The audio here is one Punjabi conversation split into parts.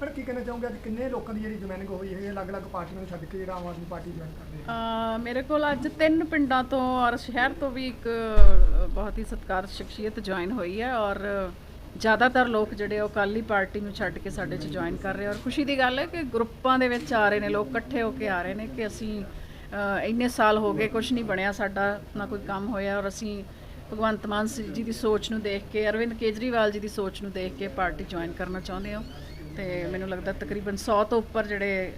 ਪਰ ਕੀ ਕਹਿਣਾ ਚਾਹੋਗੇ ਅੱਜ ਕਿੰਨੇ ਲੋਕਾਂ ਦੀ ਜਿਹੜੀ ਜੁਆਇਨਿੰਗ ਹੋਈ ਹੈ ਅਲੱਗ-ਅਲੱਗ ਪਾਰਟੀਆਂ ਨੂੰ ਛੱਡ ਕੇ ਜਿਹੜਾ ਆਮ ਆਦਮੀ ਪਾਰਟੀ ਜੁਆਇਨ ਕਰਦੇ ਆ ਅ, ਮੇਰੇ ਕੋਲ ਅੱਜ ਤਿੰਨ ਪਿੰਡਾਂ ਤੋਂ ਔਰ ਸ਼ਹਿਰ ਤੋਂ ਵੀ ਇੱਕ ਬਹੁਤ ਹੀ ਸਤਿਕਾਰ ਸ਼ਖਸੀਅਤ ਜੁਆਇਨ ਹੋਈ ਹੈ ਔਰ ਜ਼ਿਆਦਾਤਰ ਲੋਕ ਜਿਹੜੇ ਉਹ ਅਕਾਲੀ ਪਾਰਟੀ ਨੂੰ ਛੱਡ ਕੇ ਸਾਡੇ 'ਚ ਜੁਆਇਨ ਕਰ ਰਹੇ ਔਰ ਖੁਸ਼ੀ ਦੀ ਗੱਲ ਹੈ ਕਿ ਗਰੁੱਪਾਂ ਦੇ ਵਿੱਚ ਆ ਰਹੇ ਨੇ ਲੋਕ ਇਕੱਠੇ ਹੋ ਕੇ ਆ ਰਹੇ ਨੇ ਕਿ ਅਸੀਂ ਇੰਨੇ ਸਾਲ ਹੋ ਗਏ ਕੁਝ ਨਹੀਂ ਬਣਿਆ ਸਾਡਾ ਨਾ ਕੋਈ ਕੰਮ ਹੋਇਆ ਔਰ ਅਸੀਂ ਭਗਵੰਤ ਮਾਨ ਜੀ ਦੀ ਸੋਚ ਨੂੰ ਦੇਖ ਕੇ ਅਰਵਿੰਦ ਕੇਜਰੀਵਾਲ ਜੀ ਦੀ ਸੋਚ ਨੂੰ ਦੇਖ ਕੇ ਪਾਰਟੀ ਜੁਆਇਨ ਕਰਨਾ ਚਾਹੁੰਦੇ ਹਾਂ? ਤੇ ਮੈਨੂੰ ਲੱਗਦਾ ਤਕਰੀਬਨ 100 ਤੋਂ ਉੱਪਰ ਜਿਹੜੇ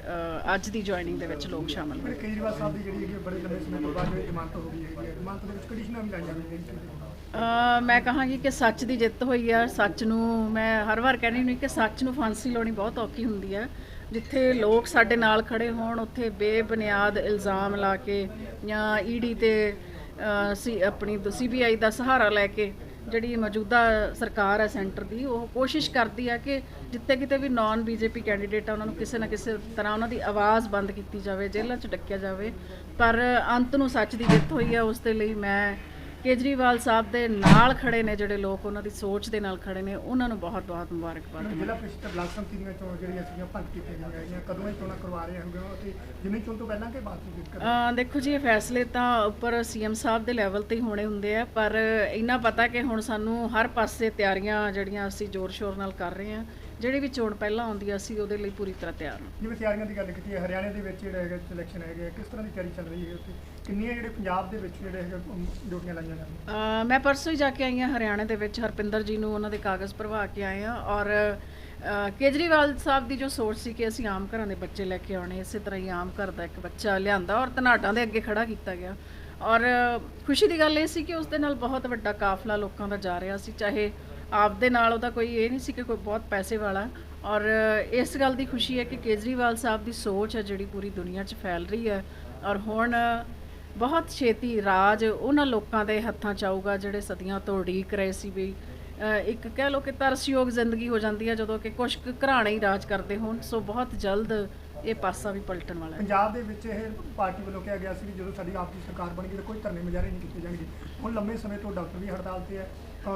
ਅੱਜ ਦੀ ਜੁਆਇਨਿੰਗ ਦੇ ਵਿੱਚ ਲੋਕ ਸ਼ਾਮਲ ਹੋਏ ਕੇਜਰੀਵਾਲ ਸਾਹਿਬ ਦੀ ਜਿਹੜੀ ਹੈਗੀ ਬੜੇ ਲੰਬੇ ਸਮੇਂ ਤੋਂ ਬਾਅਦ ਜ਼ਮਾਨਤ ਹੋ ਗਈ ਹੈਗੀ ਹੈ ਜ਼ਮਾਨਤ ਦੇ ਵਿੱਚ ਕੰਡੀਸ਼ਨਾਂ ਵੀ ਲਾਈਆਂ ਗਈਆਂ ਮੈਂ ਕਹਾਂਗੀ ਕਿ ਸੱਚ ਦੀ ਜਿੱਤ ਹੋਈ ਆ ਸੱਚ ਨੂੰ ਮੈਂ ਹਰ ਵਾਰ ਕਹਿੰਦੀ ਹੁੰਦੀ ਕਿ ਸੱਚ ਨੂੰ ਫਾਂਸੀ ਲਾਉਣੀ ਬਹੁਤ ਔਖੀ ਹੁੰਦੀ ਹੈ ਜਿੱਥੇ ਲੋਕ ਸਾਡੇ ਨਾਲ ਖੜੇ ਹੋਣ ਉੱਥੇ ਬੇਬੁਨਿਆਦ ਇਲਜ਼ਾਮ ਲਾ ਕੇ ਜਾਂ ਈਡੀ ਤੇ ਸੀ ਆਪਣੀ ਸੀਬੀਆਈ ਦਾ ਸਹਾਰਾ ਲੈ ਕੇ ਜਿਹੜੀ ਮੌਜੂਦਾ ਸਰਕਾਰ ਹੈ ਸੈਂਟਰ ਦੀ, ਉਹ ਕੋਸ਼ਿਸ਼ ਕਰਦੀ ਹੈ ਕਿ ਜਿੱਥੇ ਕਿਤੇ ਵੀ ਨਾਨ ਬੀਜੇਪੀ ਕੈਂਡੀਡੇਟ ਆ, ਉਹਨਾਂ ਨੂੰ ਕਿਸੇ ਨਾ ਕਿਸੇ ਤਰ੍ਹਾਂ ਉਹਨਾਂ ਦੀ ਆਵਾਜ਼ ਬੰਦ ਕੀਤੀ ਜਾਵੇ, ਜੇਲ੍ਹਾਂ 'ਚ ਡੱਕਿਆ ਜਾਵੇ। ਪਰ ਅੰਤ ਨੂੰ ਸੱਚ ਦੀ ਜਿੱਤ ਹੋਈ ਹੈ, ਉਸ ਦੇ ਲਈ ਮੈਂ ਕੇਜਰੀਵਾਲ ਸਾਹਿਬ ਦੇ ਨਾਲ ਖੜੇ ਨੇ ਜਿਹੜੇ ਲੋਕ ਉਹਨਾਂ ਦੀ ਸੋਚ ਦੇ ਨਾਲ ਖੜੇ ਨੇ ਉਹਨਾਂ ਨੂੰ ਬਹੁਤ ਬਹੁਤ ਮੁਬਾਰਕਬਾਦ ਜ਼ਿਲ੍ਹਾ ਪ੍ਰੀਸ਼ਦ ਬਲਾਕ ਸੰਮਤੀ ਦੀਆਂ ਚੋਣਾਂ ਜਿਹੜੀਆਂ ਸੀਗੀਆਂ ਭੰਗ ਕੀਤੀਆਂ ਗਈਆਂ ਕਦੋਂ ਇਹ ਚੋਣਾਂ ਕਰਵਾ ਰਹੇ ਹੋਗੇ ਅਤੇ ਜਿਮਨੀ ਚੋਣ ਤੋਂ ਪਹਿਲਾਂ ਕਿ ਬਾਅਦ ਵਿੱਚ ਦੇਖੋ ਜੀ ਇਹ ਫੈਸਲੇ ਤਾਂ ਉੱਪਰ ਸੀਐਮ ਸਾਹਿਬ ਦੇ ਲੈਵਲ ਤੇ ਹੀ ਹੋਣੇ ਹੁੰਦੇ ਆ ਪਰ ਇੰਨਾ ਪਤਾ ਕਿ ਹੁਣ ਸਾਨੂੰ ਹਰ ਪਾਸੇ ਤਿਆਰੀਆਂ ਜਿਹੜੀਆਂ ਅਸੀਂ ਜ਼ੋਰ-ਸ਼ੋਰ ਨਾਲ ਕਰ ਰਹੇ ਹਾਂ ਜਿਹੜੀ ਵੀ ਚੋਣ ਪਹਿਲਾਂ ਆਉਂਦੀ ਆ ਅਸੀਂ ਉਹਦੇ ਲਈ ਪੂਰੀ ਤਰ੍ਹਾਂ ਤਿਆਰ ਹਾਂ। ਜਿਵੇਂ ਤਿਆਰੀਆਂ ਦੀ ਗੱਲ ਕੀਤੀ ਹੈ ਹਰਿਆਣੇ ਦੇ ਵਿੱਚ ਜਿਹੜਾ ਹੈਗਾ ਸਿਲੈਕਸ਼ਨ ਹੈਗਾ ਕਿਸ ਤਰ੍ਹਾਂ ਦੀ ਤਿਆਰੀ ਚੱਲ ਰਹੀ ਹੈ ਉੱਥੇ? ਕਿੰਨੀਆਂ ਜਿਹੜੇ ਪੰਜਾਬ ਦੇ ਵਿੱਚ ਜਿਹੜੇ ਹੈਗੇ ਡਿਊਟੀਆਂ ਲਾਈਆਂ ਜਾਂਦੀਆਂ ਮੈਂ ਪਰਸੋਂ ਹੀ ਜਾ ਕੇ ਆਈ ਹਾਂ ਹਰਿਆਣੇ ਦੇ ਵਿੱਚ, ਹਰਪਿੰਦਰ ਜੀ ਨੂੰ ਉਹਨਾਂ ਦੇ ਕਾਗਜ਼ ਭਰਵਾ ਕੇ ਆਏ ਹਾਂ ਔਰ ਕੇਜਰੀਵਾਲ ਸਾਹਿਬ ਦੀ ਜੋ ਸੋਚ ਸੀ ਕਿ ਅਸੀਂ ਆਮ ਘਰਾਂ ਦੇ ਬੱਚੇ ਲੈ ਕੇ ਆਉਣੇ, ਇਸੇ ਤਰ੍ਹਾਂ ਹੀ ਆਮ ਘਰ ਦਾ ਇੱਕ ਬੱਚਾ ਲਿਆਂਦਾ ਔਰ ਧਨਾਟਾਂ ਦੇ ਅੱਗੇ ਖੜਾ ਕੀਤਾ ਗਿਆ। ਔਰ ਖੁਸ਼ੀ ਦੀ ਗੱਲ ਇਹ ਸੀ ਕਿ ਉਸ ਦੇ ਨਾਲ ਬਹੁਤ ਵੱਡਾ ਕਾਫਲਾ ਲੋਕਾਂ ਦਾ ਜਾ ਰਿਹਾ ਸੀ, ਚਾਹੇ ਆਪ ਦੇ ਨਾਲ ਉਹਦਾ ਕੋਈ ਇਹ ਨਹੀਂ ਸੀ ਕਿ ਕੋਈ ਬਹੁਤ ਪੈਸੇ ਵਾਲਾ। ਔਰ ਇਸ ਗੱਲ ਦੀ ਖੁਸ਼ੀ ਹੈ ਕਿ ਕੇਜਰੀਵਾਲ ਸਾਹਿਬ ਦੀ ਸੋਚ ਹੈ ਜਿਹੜੀ ਪੂਰੀ ਦੁਨੀਆ 'ਚ ਫੈਲ ਰਹੀ ਹੈ। ਔਰ ਹੁਣ ਬਹੁਤ ਛੇਤੀ ਰਾਜ ਉਹਨਾਂ ਲੋਕਾਂ ਦੇ ਹੱਥਾਂ 'ਚ ਆਊਗਾ ਜਿਹੜੇ ਸਦੀਆਂ ਤੋਂ ਉਡੀਕ ਰਹੇ ਸੀ ਵੀ ਇੱਕ ਕਹਿ ਲਓ ਕਿ ਤਰਸਯੋਗ ਜ਼ਿੰਦਗੀ ਹੋ ਜਾਂਦੀ ਹੈ ਜਦੋਂ ਕਿ ਕੁਝ ਘਰਾਣੇ ਹੀ ਰਾਜ ਕਰਦੇ ਹੋਣ ਸੋ ਬਹੁਤ ਜਲਦ ਇਹ ਪਾਸਾ ਵੀ ਪਲਟਣ ਵਾਲਾ ਹੈ। ਪੰਜਾਬ ਦੇ ਵਿੱਚ ਇਹ ਪਾਰਟੀ ਵੱਲੋਂ ਕਿਹਾ ਗਿਆ ਸੀ ਕਿ ਜਦੋਂ ਸਾਡੀ ਆਪ ਦੀ ਸਰਕਾਰ ਬਣੇਗੀ ਤਾਂ ਕੋਈ ਧਰਨੇ ਮੁਜ਼ਾਹਰੇ ਨਹੀਂ ਕੀਤੇ ਜਾਣਗੇ। ਹੁਣ ਲੰਮੇ ਸਮੇਂ ਤੋਂ ਡਾਕਟਰ ਵੀ ਹੜਤਾਲ ਤੇ ਹੈ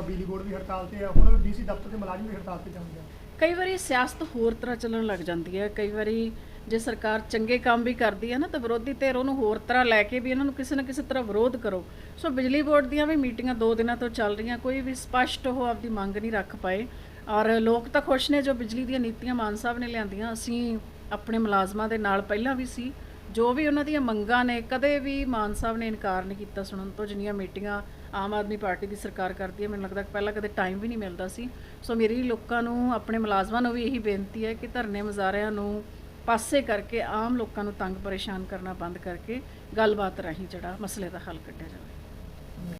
ਬਿਜਲੀ ਬੋਰਡ ਵੀ ਹੜਤਾਲ ਤੇ ਹੈ ਹੁਣ ਡੀਸੀ ਦਫ਼ਤਰ ਦੇ ਮੁਲਾਜ਼ਮ ਵੀ ਹੜਤਾਲ ਤੇ ਜਾਣਗੇ। ਕਈ ਵਾਰੀ ਸਿਆਸਤ ਹੋਰ ਤਰ੍ਹਾਂ ਚੱਲਣ ਲੱਗ ਜਾਂਦੀ ਹੈ ਕਈ ਵਾਰੀ ਜੇ ਸਰਕਾਰ ਚੰਗੇ ਕੰਮ ਵੀ ਕਰਦੀ ਹੈ ਨਾ, ਤਾਂ ਵਿਰੋਧੀ ਧਿਰ ਉਹਨੂੰ ਹੋਰ ਤਰ੍ਹਾਂ ਲੈ ਕੇ ਵੀ ਇਹਨਾਂ ਨੂੰ ਕਿਸੇ ਨਾ ਕਿਸੇ ਤਰ੍ਹਾਂ ਵਿਰੋਧ ਕਰੋ। ਸੋ ਬਿਜਲੀ ਬੋਰਡ ਦੀਆਂ ਵੀ ਮੀਟਿੰਗਾਂ ਦੋ ਦਿਨਾਂ ਤੋਂ ਚੱਲ ਰਹੀਆਂ, ਕੋਈ ਵੀ ਸਪਸ਼ਟ ਉਹ ਆਪਦੀ ਮੰਗ ਨਹੀਂ ਰੱਖ ਪਾਏ। ਔਰ ਲੋਕ ਤਾਂ ਖੁਸ਼ ਨੇ ਜੋ ਬਿਜਲੀ ਦੀਆਂ ਨੀਤੀਆਂ ਮਾਨ ਸਾਹਿਬ ਨੇ ਲਿਆਂਦੀਆਂ, ਅਸੀਂ ਆਪਣੇ ਮੁਲਾਜ਼ਮਾਂ ਦੇ ਨਾਲ ਪਹਿਲਾਂ ਵੀ ਸੀ। ਜੋ ਵੀ ਉਹਨਾਂ ਦੀਆਂ ਮੰਗਾਂ ਨੇ, ਕਦੇ ਵੀ ਮਾਨ ਸਾਹਿਬ ਨੇ ਇਨਕਾਰ ਨਹੀਂ ਕੀਤਾ ਸੁਣਨ ਤੋਂ, ਜਿੰਨੀਆਂ ਮੀਟਿੰਗਾਂ ਆਮ ਆਦਮੀ ਪਾਰਟੀ ਦੀ ਸਰਕਾਰ ਕਰਦੀ ਹੈ, ਮੈਨੂੰ ਲੱਗਦਾ ਪਹਿਲਾਂ ਕਦੇ ਟਾਈਮ ਵੀ ਨਹੀਂ ਮਿਲਦਾ ਸੀ। ਸੋ ਮੇਰੀ ਲੋਕਾਂ ਨੂੰ, ਆਪਣੇ ਮੁਲਾਜ਼ਮਾਂ ਨੂੰ ਵੀ ਇਹੀ ਬੇਨਤੀ ਹੈ ਕਿ ਧਰਨੇ ਮੁਜ਼ਾਹਰਿਆਂ ਨੂੰ ਪਾਸੇ ਕਰਕੇ ਆਮ ਲੋਕਾਂ ਨੂੰ ਤੰਗ ਪਰੇਸ਼ਾਨ ਕਰਨਾ ਬੰਦ ਕਰਕੇ ਗੱਲਬਾਤ ਰਾਹੀਂ ਜਿਹੜਾ ਮਸਲੇ ਦਾ ਹੱਲ ਕੱਢਿਆ ਜਾਵੇ।